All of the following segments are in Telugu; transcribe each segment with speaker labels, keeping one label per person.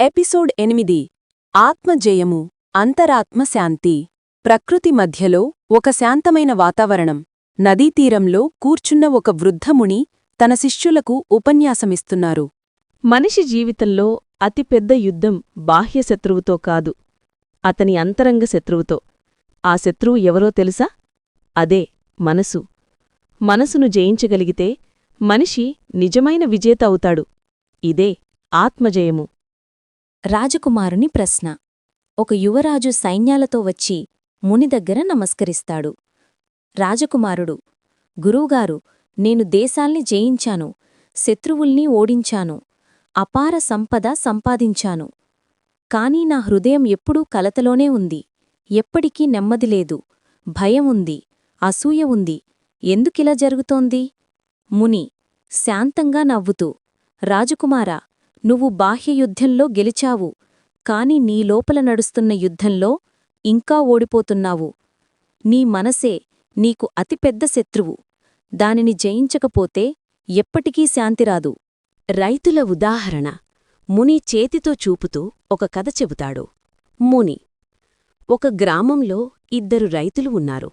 Speaker 1: ఎపిసోడ్ ఎనిమిది. ఆత్మజయము అంతరాత్మ శాంతి. ప్రకృతి మధ్యలో ఒక శాంతమైన వాతావరణం. నదీతీరంలో కూర్చున్న ఒక వృద్ధముని తన శిష్యులకు ఉపన్యాసమిస్తున్నారు.
Speaker 2: మనిషి జీవితంలో అతిపెద్ద యుద్ధం బాహ్య శత్రువుతో కాదు. అతని అంతరంగ శత్రువుతో. ఆ శత్రువు ఎవరో తెలుసా? అదే మనసు. మనసును జయించగలిగితే మనిషి నిజమైన విజేత అవుతాడు. ఇదే ఆత్మజయము.
Speaker 3: రాజకుమారుని ప్రశ్న. ఒక యువరాజు సైన్యాలతో వచ్చి ముని దగ్గర నమస్కరిస్తాడు. రాజకుమారుడు గురువుగారు నేను దేశాల్ని జయించాను శత్రువుల్ని ఓడించాను అపార సంపద సంపాదించాను. కాని నా హృదయం ఎప్పుడూ కలతలోనే ఉంది. ఎప్పటికీ నెమ్మదిలేదు భయం ఉంది. అసూయ ఉంది. ఎందుకిలా జరుగుతోంది? ముని శాంతంగా నవ్వుతూ రాజకుమారా నువ్వు బాహ్యయుద్ధంలో గెలిచావు. కాని నీ లోపల నడుస్తున్న యుద్ధంలో ఇంకా ఓడిపోతున్నావు. నీ మనసే నీకు అతిపెద్ద శత్రువు. దానిని జయించకపోతే ఎప్పటికీ శాంతిరాదు
Speaker 1: రైతుల ఉదాహరణ. ముని చేతితో చూపుతూ ఒక కథ చెబుతాడు. ముని. ఒక గ్రామంలో ఇద్దరు రైతులు ఉన్నారు.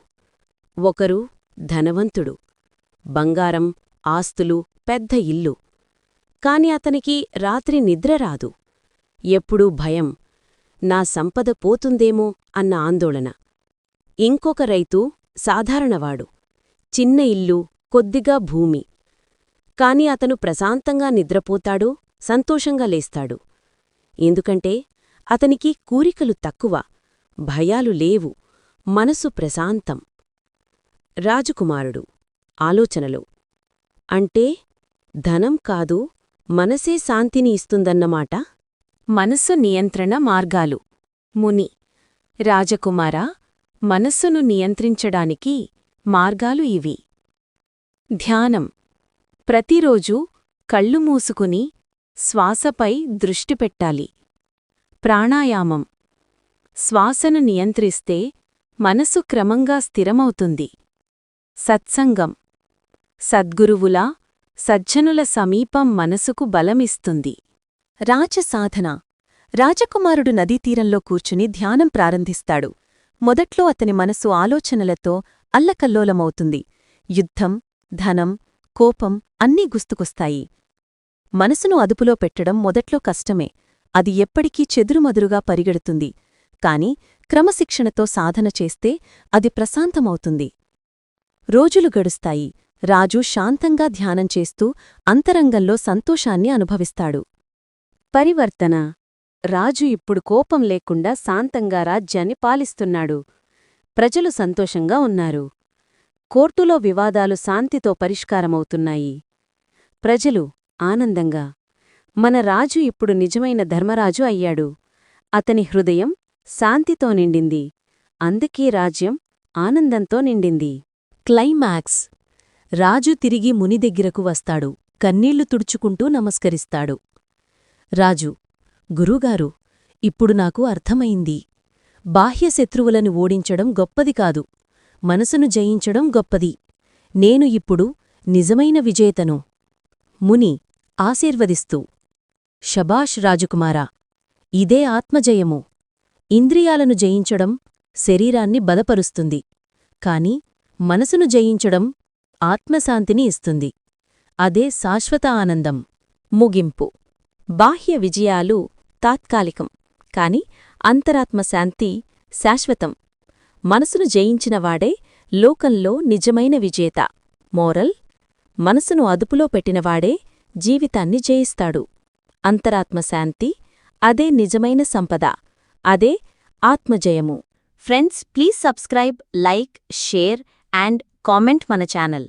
Speaker 1: ఒకరు ధనవంతుడు. బంగారం ఆస్తులు పెద్ద ఇల్లు. కాని అతనికి రాత్రి నిద్ర రాదు. ఎప్పుడూ భయం నా సంపద పోతుందేమో అన్న ఆందోళన. ఇంకొక రైతు సాధారణవాడు చిన్న ఇల్లు కొద్దిగా భూమి. కాని అతను ప్రశాంతంగా నిద్రపోతాడు సంతోషంగా లేస్తాడు. ఎందుకంటే అతనికి కూరికలు తక్కువ భయాలు లేవు మనసు ప్రశాంతం. రాజకుమారుడు ఆలోచనలు. అంటే ధనం కాదు మనసే శాంతిని ఇస్తుందన్నమాట? మనస్సు నియంత్రణ మార్గాలు. ముని రాజకుమారా మనస్సును నియంత్రించడానికి మార్గాలు ఇవి. ధ్యానం. ప్రతిరోజూ కళ్ళు మూసుకుని శ్వాసపై దృష్టి పెట్టాలి. ప్రాణాయామం. శ్వాసను నియంత్రిస్తే మనసు క్రమంగా స్థిరమవుతుంది. సత్సంగం. సద్గురువులా సజ్జనుల సమీపం మనసుకు బలమిస్తుంది.
Speaker 3: రాజసాధన. రాజకుమారుడు నదీతీరంలో కూర్చుని ధ్యానం ప్రారంభిస్తాడు. మొదట్లో అతని మనసు ఆలోచనలతో అల్లకల్లోలమవుతుంది. యుద్ధం ధనం కోపం అన్నీ గుస్తుకొస్తాయి మనసును అదుపులో పెట్టడం మొదట్లో కష్టమే. అది ఎప్పటికీ చెదురుమదురుగా పరిగెడుతుంది. కాని క్రమశిక్షణతో సాధన చేస్తే అది ప్రశాంతమవుతుంది. రోజులు గడుస్తాయి. రాజు శాంతంగా ధ్యానం చేస్తూ అంతరంగంలో సంతోషాన్ని అనుభవిస్తాడు.
Speaker 1: పరివర్తన. రాజు ఇప్పుడు కోపం లేకుండా శాంతంగా రాజ్యాన్ని పాలిస్తున్నాడు. ప్రజలు సంతోషంగా ఉన్నారు. కోర్టులో వివాదాలు శాంతితో పరిష్కారమవుతున్నాయి. ప్రజలు ఆనందంగా. మన రాజు ఇప్పుడు నిజమైన ధర్మరాజు అయ్యాడు. అతని హృదయం శాంతితో నిండింది. అందుకే రాజ్యం ఆనందంతో నిండింది.
Speaker 3: క్లైమాక్స్. రాజు తిరిగి ముని దగ్గరకు వస్తాడు. కన్నీళ్ళు తుడుచుకుంటూ నమస్కరిస్తాడు. రాజు గురుగారు ఇప్పుడు నాకు అర్థమైంది. బాహ్య శత్రువులను ఓడించడం గొప్పది కాదు. మనసును జయించడం గొప్పది. నేను ఇప్పుడు నిజమైన విజేతను. ముని ఆశీర్వదిస్తూ షబాష్ రాజకుమారా ఇదే ఆత్మజయము. ఇంద్రియాలను జయించడం శరీరాన్ని బలపరుస్తుంది. కాని మనసును జయించడం ఆత్మశాంతిని ఇస్తుంది. అదే శాశ్వత ఆనందం. ముగింపు. బాహ్య విజయాలు తాత్కాలికం. కాని అంతరాత్మ శాంతి శాశ్వతం. మనసును జయించినవాడే లోకంలో నిజమైన విజేత. మోరల్. మనసును అదుపులో పెట్టినవాడే జీవితాన్ని జయిస్తాడు. అంతరాత్మ శాంతి. అదే నిజమైన సంపద. అదే ఆత్మజయము. Friends please subscribe like share and comment మన ఛానల్.